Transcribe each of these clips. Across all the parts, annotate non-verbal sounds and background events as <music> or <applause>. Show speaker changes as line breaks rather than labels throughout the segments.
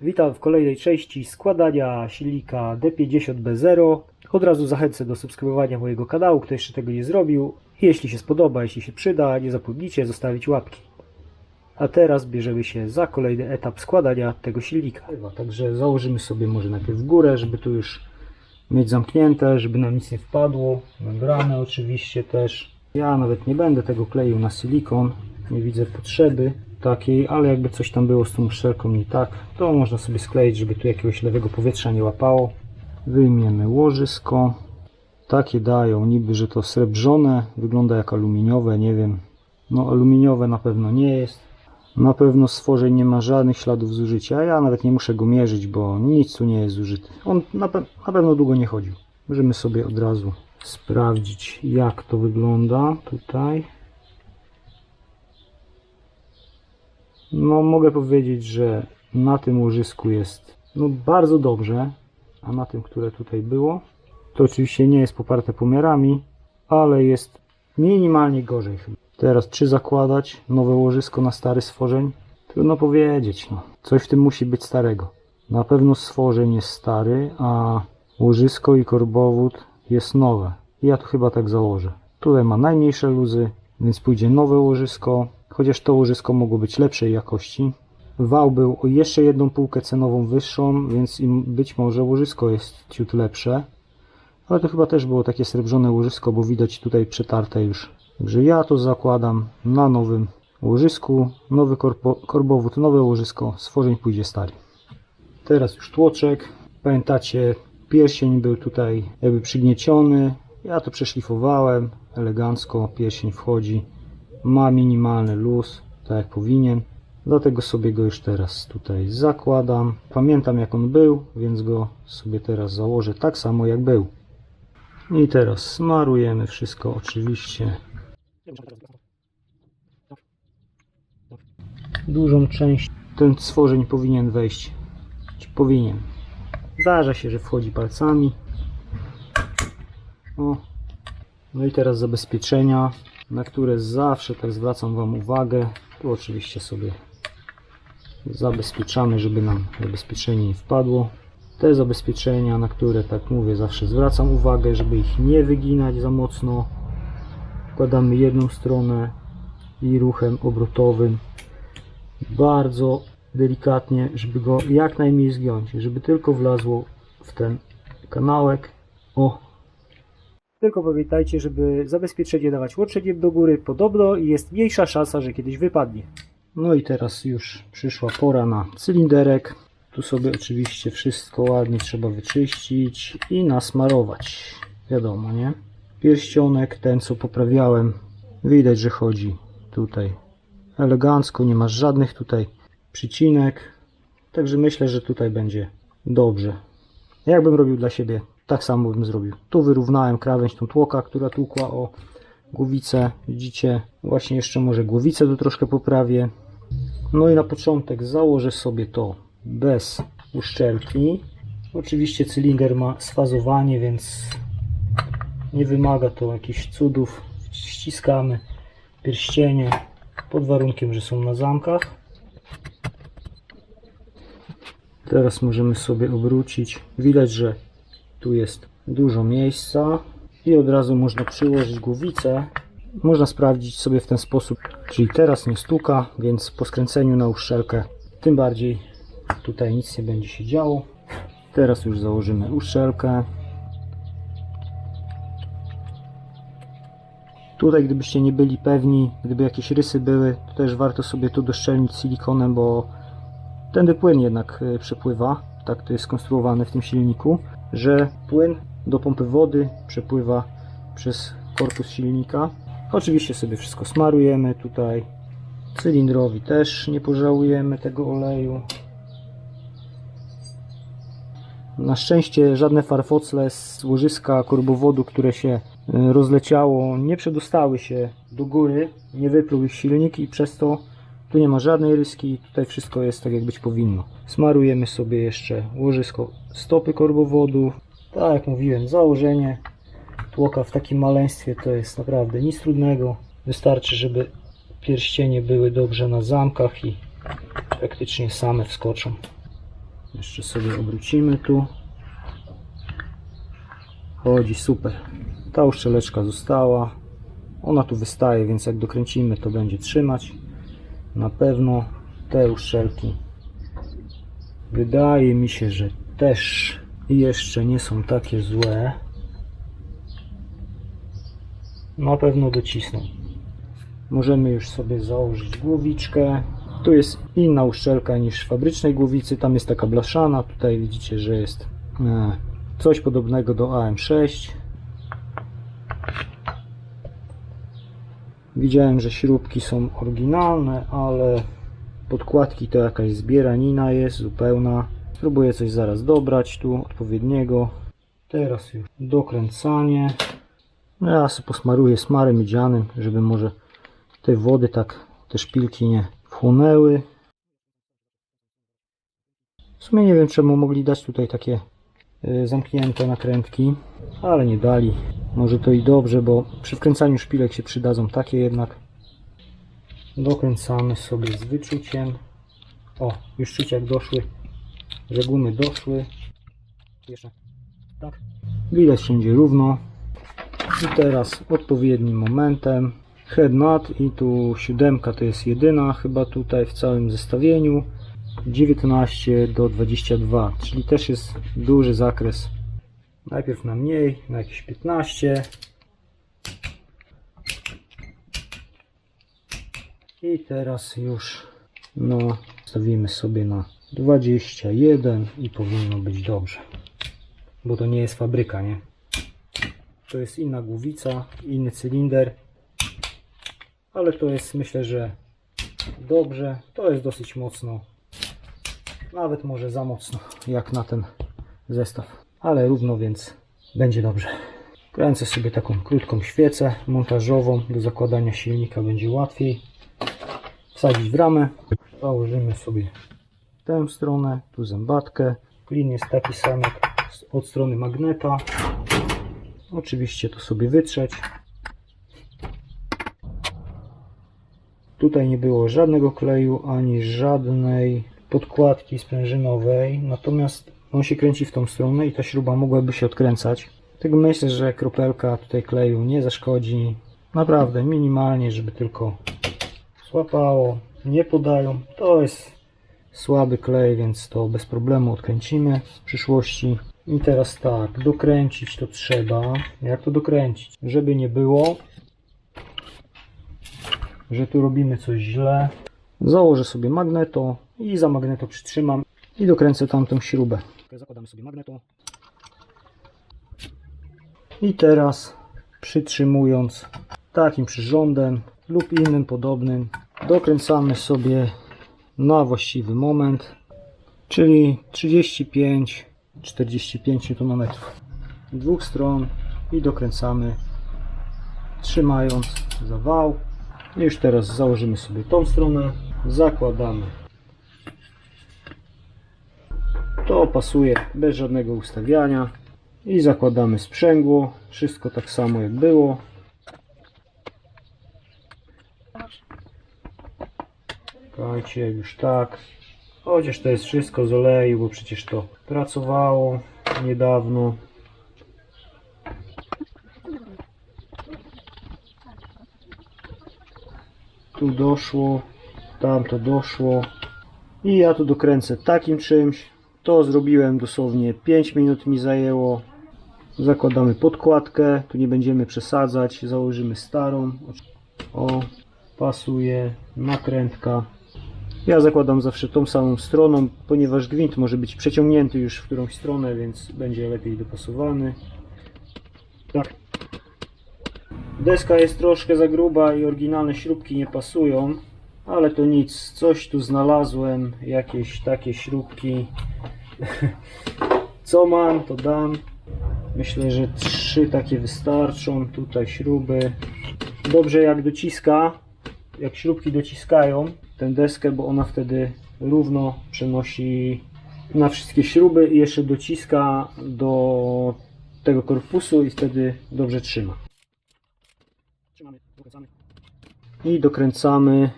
Witam w kolejnej części składania silnika D50B0. Od razu zachęcę do subskrybowania mojego kanału, kto jeszcze tego nie zrobił. Jeśli się spodoba, jeśli się przyda, nie zapomnijcie zostawić łapki. A teraz bierzemy się za kolejny etap składania tego silnika. Także założymy sobie może najpierw w górę, żeby tu już mieć zamknięte, żeby nam nic nie wpadło. Membranę oczywiście też. Ja nawet nie będę tego kleił na silikon. Nie widzę potrzeby takiej, ale jakby coś tam było z tą uszczelką nie tak, to można sobie skleić, żeby tu jakiegoś lewego powietrza nie łapało. Wyjmiemy łożysko. Takie dają, niby, że to srebrzone, wygląda jak aluminiowe, nie wiem. No aluminiowe na pewno nie jest. Na pewno stworzeń nie ma żadnych śladów zużycia. Ja nawet nie muszę go mierzyć, bo nic tu nie jest zużyty. On na, pe na pewno długo nie chodził. Możemy sobie od razu sprawdzić, jak to wygląda tutaj. No, mogę powiedzieć, że na tym łożysku jest no, bardzo dobrze, a na tym, które tutaj było, to oczywiście nie jest poparte pomiarami, ale jest minimalnie gorzej chyba. Teraz czy zakładać nowe łożysko na stary stworzeń? Trudno powiedzieć. No. Coś w tym musi być starego. Na pewno stworzeń jest stary, a łożysko i korbowód jest nowe. Ja to chyba tak założę. Tutaj ma najmniejsze luzy, więc pójdzie nowe łożysko, chociaż to łożysko mogło być lepszej jakości. Wał był o jeszcze jedną półkę cenową wyższą, więc być może łożysko jest ciut lepsze. Ale to chyba też było takie srebrzone łożysko, bo widać tutaj przetarte już. Także ja to zakładam na nowym łożysku. Nowy korpo, korbowód, nowe łożysko, stworzeń pójdzie stary. Teraz już tłoczek. Pamiętacie, pierścień był tutaj jakby przygnieciony. Ja to przeszlifowałem elegancko. Pierścień wchodzi. Ma minimalny luz, tak jak powinien. Dlatego sobie go już teraz tutaj zakładam. Pamiętam jak on był, więc go sobie teraz założę tak samo jak był. I teraz smarujemy wszystko oczywiście. Dużą część ten stworzeń powinien wejść. Powinien. Zdarza się, że wchodzi palcami. O. No i teraz zabezpieczenia, na które zawsze tak zwracam Wam uwagę. Tu oczywiście sobie zabezpieczamy, żeby nam zabezpieczenie nie wpadło. Te zabezpieczenia, na które tak mówię, zawsze zwracam uwagę, żeby ich nie wyginać za mocno. Wkładamy jedną stronę i ruchem obrotowym bardzo delikatnie, żeby go jak najmniej zgiąć, żeby tylko wlazło w ten kanałek. O! Tylko pamiętajcie, żeby zabezpieczenie dawać łotrzeniem do góry podobno jest mniejsza szansa, że kiedyś wypadnie. No i teraz już przyszła pora na cylinderek. Tu sobie oczywiście wszystko ładnie trzeba wyczyścić i nasmarować. Wiadomo, nie? Pierścionek, ten co poprawiałem, widać, że chodzi tutaj elegancko, nie masz żadnych tutaj przycinek. Także myślę, że tutaj będzie dobrze. Jakbym robił dla siebie, tak samo bym zrobił. Tu wyrównałem krawędź tą tłoka, która tłukła o głowicę. Widzicie, właśnie jeszcze może głowicę tu troszkę poprawię. No i na początek założę sobie to bez uszczelki. Oczywiście cylinder ma sfazowanie, więc nie wymaga to jakichś cudów. Ściskamy pierścienie pod warunkiem, że są na zamkach. Teraz możemy sobie obrócić. Widać, że tu jest dużo miejsca i od razu można przyłożyć głowicę. Można sprawdzić sobie w ten sposób, czyli teraz nie stuka, więc po skręceniu na uszczelkę tym bardziej tutaj nic nie będzie się działo. Teraz już założymy uszczelkę. Tutaj gdybyście nie byli pewni, gdyby jakieś rysy były, to też warto sobie tu doszczelnić silikonem, bo tędy płyn jednak y, przepływa, tak to jest skonstruowane w tym silniku, że płyn do pompy wody przepływa przez korpus silnika. Oczywiście sobie wszystko smarujemy tutaj. Cylindrowi też nie pożałujemy tego oleju. Na szczęście żadne farfocle z łożyska korbowodu, które się y, rozleciało, nie przedostały się do góry, nie wypluł ich silnik i przez to tu nie ma żadnej ryski, tutaj wszystko jest tak jak być powinno. Smarujemy sobie jeszcze łożysko stopy korbowodu. Tak jak mówiłem, założenie tłoka w takim maleństwie to jest naprawdę nic trudnego. Wystarczy, żeby pierścienie były dobrze na zamkach i praktycznie same wskoczą. Jeszcze sobie obrócimy tu. Chodzi super. Ta uszczeleczka została. Ona tu wystaje, więc jak dokręcimy, to będzie trzymać. Na pewno te uszczelki. Wydaje mi się, że też jeszcze nie są takie złe. Na pewno docisną. Możemy już sobie założyć głowiczkę. Tu jest inna uszczelka niż w fabrycznej głowicy. Tam jest taka blaszana. Tutaj widzicie, że jest e, coś podobnego do AM6. Widziałem, że śrubki są oryginalne, ale podkładki to jakaś zbieranina jest zupełna. Spróbuję coś zaraz dobrać tu odpowiedniego. Teraz już dokręcanie. No Ja sobie posmaruję smarem miedzianym, żeby może te wody tak, te szpilki nie wchłonęły. W sumie nie wiem czemu mogli dać tutaj takie y, zamknięte nakrętki, ale nie dali. Może to i dobrze, bo przy wkręcaniu szpilek się przydadzą takie jednak. Dokręcamy sobie z wyczuciem. O, już czuć jak doszły, że gumy doszły. Jeszcze tak. Widać wszędzie równo. I teraz odpowiednim momentem head nut i tu siódemka to jest jedyna chyba tutaj w całym zestawieniu 19 do 22 czyli też jest duży zakres najpierw na mniej na jakieś 15 i teraz już no stawimy sobie na 21 i powinno być dobrze bo to nie jest fabryka nie to jest inna głowica, inny cylinder. Ale to jest myślę, że dobrze. To jest dosyć mocno. Nawet może za mocno, jak na ten zestaw. Ale równo, więc będzie dobrze. Kręcę sobie taką krótką świecę montażową. Do zakładania silnika będzie łatwiej. Wsadzić w ramę. Założymy sobie tę stronę, tu zębatkę. Klin jest taki sam jak od strony magneta. Oczywiście to sobie wytrzeć. Tutaj nie było żadnego kleju ani żadnej podkładki sprężynowej, natomiast on się kręci w tą stronę i ta śruba mogłaby się odkręcać. Tego myślę, że kropelka tutaj kleju nie zaszkodzi. Naprawdę minimalnie, żeby tylko złapało. Nie podają. To jest słaby klej, więc to bez problemu odkręcimy w przyszłości. I teraz tak, dokręcić to trzeba. Jak to dokręcić? Żeby nie było, że tu robimy coś źle. Założę sobie magneto i za magneto przytrzymam i dokręcę tamtą śrubę. Zakładamy sobie magneto. I teraz przytrzymując takim przyrządem lub innym podobnym dokręcamy sobie na właściwy moment, czyli 35 45 Nm dwóch stron i dokręcamy trzymając za wał już teraz założymy sobie tą stronę zakładamy to pasuje bez żadnego ustawiania i zakładamy sprzęgło wszystko tak samo jak było Słuchajcie, już tak Chociaż to jest wszystko z oleju, bo przecież to pracowało niedawno. Tu doszło, tam to doszło. I ja tu dokręcę takim czymś. To zrobiłem dosłownie 5 minut mi zajęło. Zakładamy podkładkę, tu nie będziemy przesadzać, założymy starą. O, pasuje, nakrętka. Ja zakładam zawsze tą samą stroną, ponieważ gwint może być przeciągnięty już w którąś stronę, więc będzie lepiej dopasowany. Tak. Deska jest troszkę za gruba i oryginalne śrubki nie pasują, ale to nic. Coś tu znalazłem, jakieś takie śrubki. <laughs> Co mam, to dam. Myślę, że trzy takie wystarczą. Tutaj śruby. Dobrze jak dociska, jak śrubki dociskają tę deskę, bo ona wtedy równo przenosi na wszystkie śruby i jeszcze dociska do tego korpusu i wtedy dobrze trzyma. I dokręcamy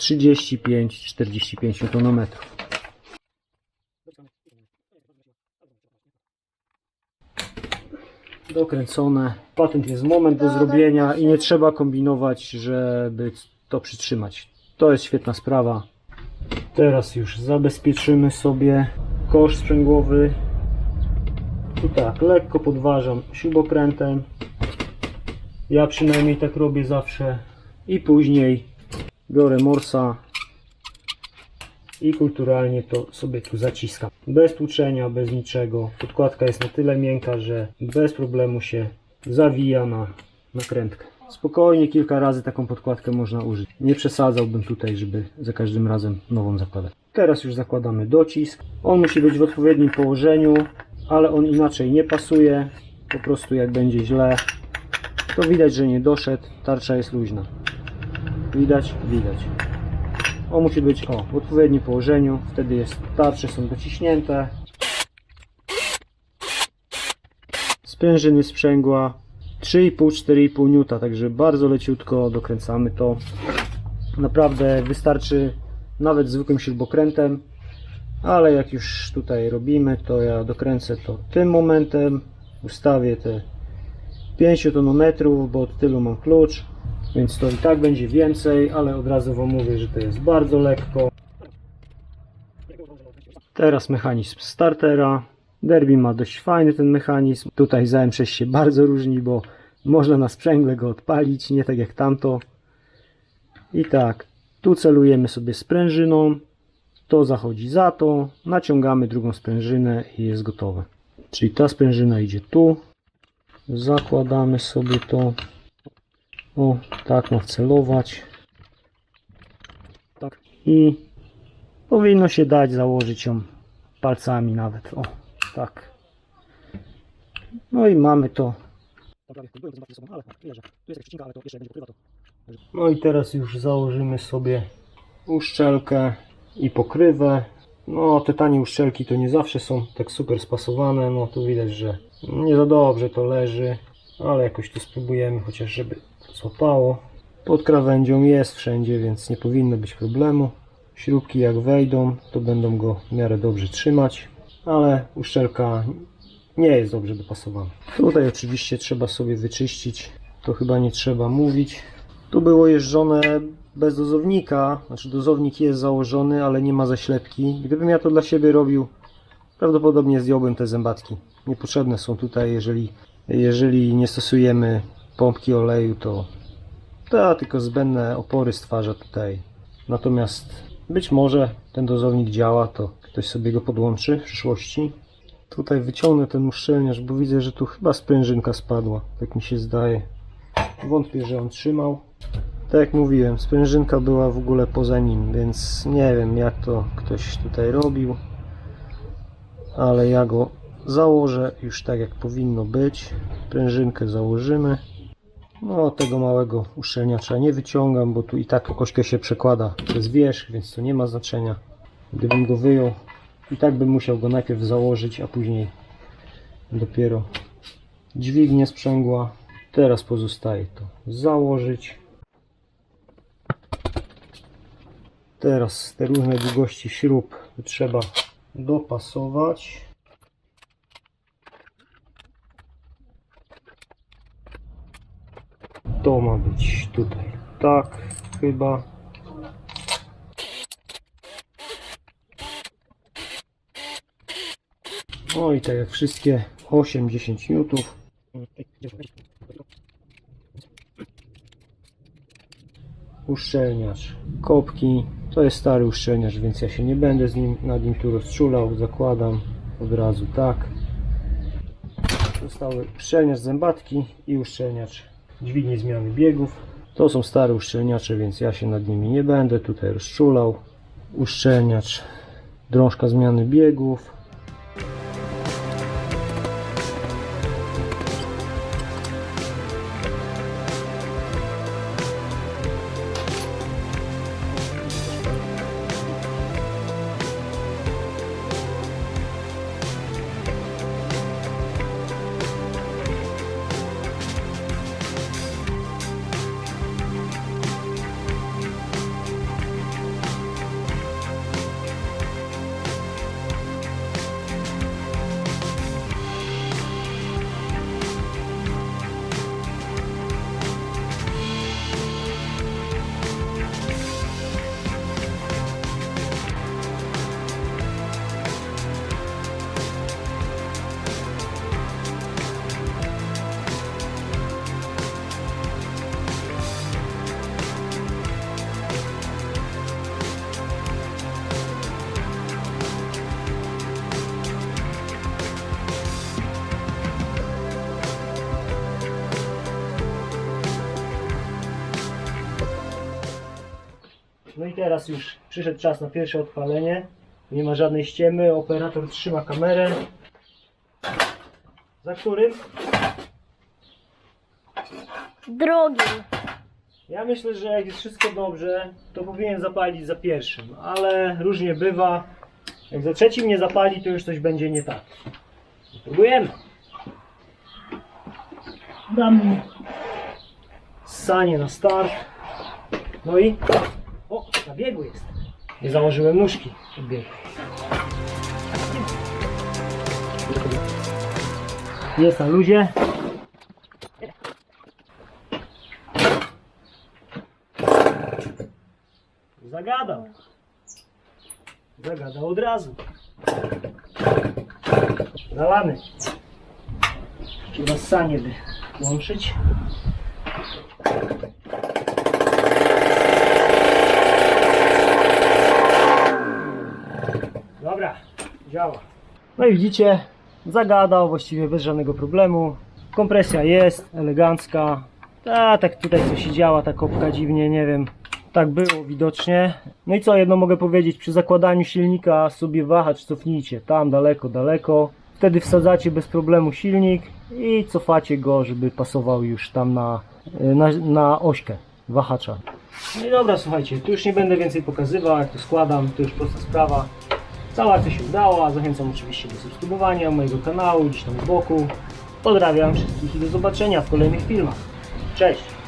35-45 Nm. Dokręcone. Patent jest moment do zrobienia i nie trzeba kombinować, żeby to przytrzymać. To jest świetna sprawa. Teraz już zabezpieczymy sobie kosz sprzęgłowy. I tak, lekko podważam śrubokrętem. Ja przynajmniej tak robię zawsze. I później biorę morsa i kulturalnie to sobie tu zaciskam. Bez tłuczenia, bez niczego. Podkładka jest na tyle miękka, że bez problemu się zawija na nakrętkę. Spokojnie kilka razy taką podkładkę można użyć. Nie przesadzałbym tutaj, żeby za każdym razem nową zakładać. Teraz już zakładamy docisk. On musi być w odpowiednim położeniu, ale on inaczej nie pasuje. Po prostu jak będzie źle, to widać, że nie doszedł. Tarcza jest luźna. Widać? Widać. On musi być o, w odpowiednim położeniu, wtedy jest tarcze są dociśnięte. Sprężyny sprzęgła 3,5-4,5 N, także bardzo leciutko dokręcamy to. Naprawdę wystarczy nawet zwykłym śrubokrętem, ale jak już tutaj robimy, to ja dokręcę to tym momentem, ustawię te 5 tonometrów, bo od tylu mam klucz. Więc to i tak będzie więcej, ale od razu Wam mówię, że to jest bardzo lekko. Teraz mechanizm startera. Derby ma dość fajny ten mechanizm. Tutaj z AM6 się bardzo różni, bo można na sprzęgle go odpalić, nie tak jak tamto. I tak, tu celujemy sobie sprężyną. To zachodzi za to. Naciągamy drugą sprężynę i jest gotowe. Czyli ta sprężyna idzie tu. Zakładamy sobie to. O, tak ma wcelować. Tak. I powinno się dać założyć ją palcami nawet. O, tak. No i mamy to. No i teraz już założymy sobie uszczelkę i pokrywę. No, te tanie uszczelki to nie zawsze są tak super spasowane. No, tu widać, że nie za dobrze to leży, ale jakoś tu spróbujemy, chociaż żeby złapało. Pod krawędzią jest wszędzie, więc nie powinno być problemu. Śrubki jak wejdą, to będą go w miarę dobrze trzymać, ale uszczelka nie jest dobrze dopasowana. Tutaj oczywiście trzeba sobie wyczyścić, to chyba nie trzeba mówić. Tu było jeżdżone bez dozownika, znaczy dozownik jest założony, ale nie ma zaślepki. Gdybym ja to dla siebie robił, prawdopodobnie zdjąłbym te zębatki. Niepotrzebne są tutaj, jeżeli, jeżeli nie stosujemy pompki oleju, to ta tylko zbędne opory stwarza tutaj. Natomiast być może ten dozownik działa, to ktoś sobie go podłączy w przyszłości. Tutaj wyciągnę ten uszczelniacz, bo widzę, że tu chyba sprężynka spadła, tak mi się zdaje. Wątpię, że on trzymał. Tak jak mówiłem, sprężynka była w ogóle poza nim, więc nie wiem jak to ktoś tutaj robił. Ale ja go założę już tak jak powinno być. Prężynkę założymy. No tego małego uszczelniacza nie wyciągam, bo tu i tak ośkę się przekłada przez wierzch, więc to nie ma znaczenia. Gdybym go wyjął, i tak bym musiał go najpierw założyć, a później dopiero dźwignię sprzęgła. Teraz pozostaje to założyć. Teraz te różne długości śrub trzeba dopasować. To ma być tutaj tak chyba. No i tak jak wszystkie 8-10 newtów. Uszczelniacz kopki. To jest stary uszczelniacz, więc ja się nie będę z nim, nad nim tu rozczulał. Zakładam od razu tak. Zostały uszczelniacz zębatki i uszczelniacz dźwigni zmiany biegów. To są stare uszczelniacze, więc ja się nad nimi nie będę tutaj rozczulał. Uszczelniacz, drążka zmiany biegów. I teraz już przyszedł czas na pierwsze odpalenie. Nie ma żadnej ściemy, operator trzyma kamerę. Za którym?
Drugim.
Ja myślę, że jak jest wszystko dobrze, to powinien zapalić za pierwszym, ale różnie bywa. Jak za trzecim nie zapali, to już coś będzie nie tak. Próbujemy. Damy sanie na start. No i... Na biegu jest. Nie założyłem nóżki od biegu. Jest na luzie. Zagadał. Zagadał od razu. Zalany. Trzeba sanie by włączyć. Dobra, działa. No i widzicie, zagadał właściwie bez żadnego problemu. Kompresja jest elegancka. A tak tutaj coś się działa, ta kopka dziwnie, nie wiem. Tak było widocznie. No i co jedno mogę powiedzieć, przy zakładaniu silnika sobie wahacz cofnijcie tam daleko, daleko. Wtedy wsadzacie bez problemu silnik i cofacie go, żeby pasował już tam na, na, na ośkę wahacza. No i dobra, słuchajcie, tu już nie będę więcej pokazywał, jak to składam, to już prosta sprawa. Cała akcja się udała, zachęcam oczywiście do subskrybowania mojego kanału, gdzieś tam z boku. Pozdrawiam wszystkich i do zobaczenia w kolejnych filmach. Cześć!